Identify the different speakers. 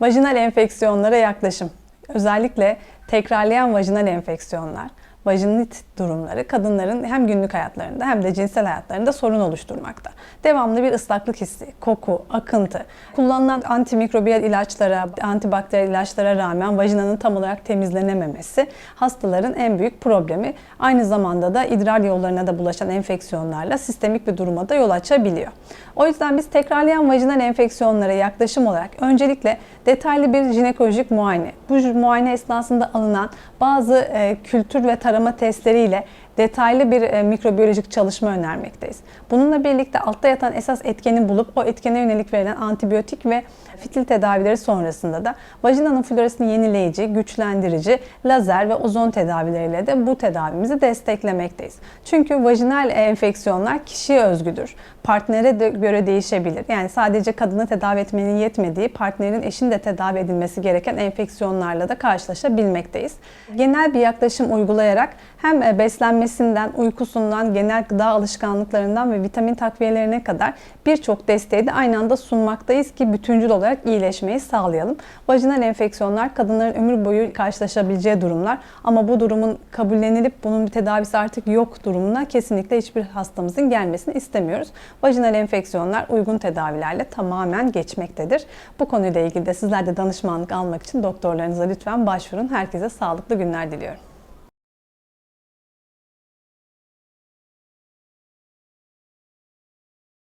Speaker 1: Vajinal enfeksiyonlara yaklaşım. Özellikle tekrarlayan vajinal enfeksiyonlar, vajinit durumları kadınların hem günlük hayatlarında hem de cinsel hayatlarında sorun oluşturmakta. Devamlı bir ıslaklık hissi, koku, akıntı, kullanılan antimikrobiyal ilaçlara, antibakteriyel ilaçlara rağmen vajinanın tam olarak temizlenememesi hastaların en büyük problemi. Aynı zamanda da idrar yollarına da bulaşan enfeksiyonlarla sistemik bir duruma da yol açabiliyor. O yüzden biz tekrarlayan vajinal enfeksiyonlara yaklaşım olarak öncelikle detaylı bir jinekolojik muayene, bu muayene esnasında alınan bazı e, kültür ve tarama testleriyle detaylı bir e, mikrobiyolojik çalışma önermekteyiz. Bununla birlikte altta yatan esas etkeni bulup o etkene yönelik verilen antibiyotik ve fitil tedavileri sonrasında da vajinanın florasını yenileyici, güçlendirici, lazer ve ozon tedavileriyle de bu tedavimizi desteklemekteyiz. Çünkü vajinal enfeksiyonlar kişiye özgüdür. Partnere de göre değişebilir. Yani sadece kadını tedavi etmenin yetmediği, partnerin eşin de tedavi edilmesi gereken enfeksiyonlarla da karşılaşabilmekteyiz. Genel bir yaklaşım uygulayarak hem e, beslenmesinden, uykusundan, genel gıda alışkanlıklarından ve vitamin takviyelerine kadar birçok desteği de aynı anda sunmaktayız ki bütüncül olarak iyileşmeyi sağlayalım. Vajinal enfeksiyonlar kadınların ömür boyu karşılaşabileceği durumlar ama bu durumun kabullenilip bunun bir tedavisi artık yok durumuna kesinlikle hiçbir hastamızın gelmesini istemiyoruz. Vajinal enfeksiyonlar uygun tedavilerle tamamen geçmektedir. Bu konuyla ilgili de sizler de danışmanlık almak için doktorlarınıza lütfen başvurun. Herkese sağlıklı günler diliyorum.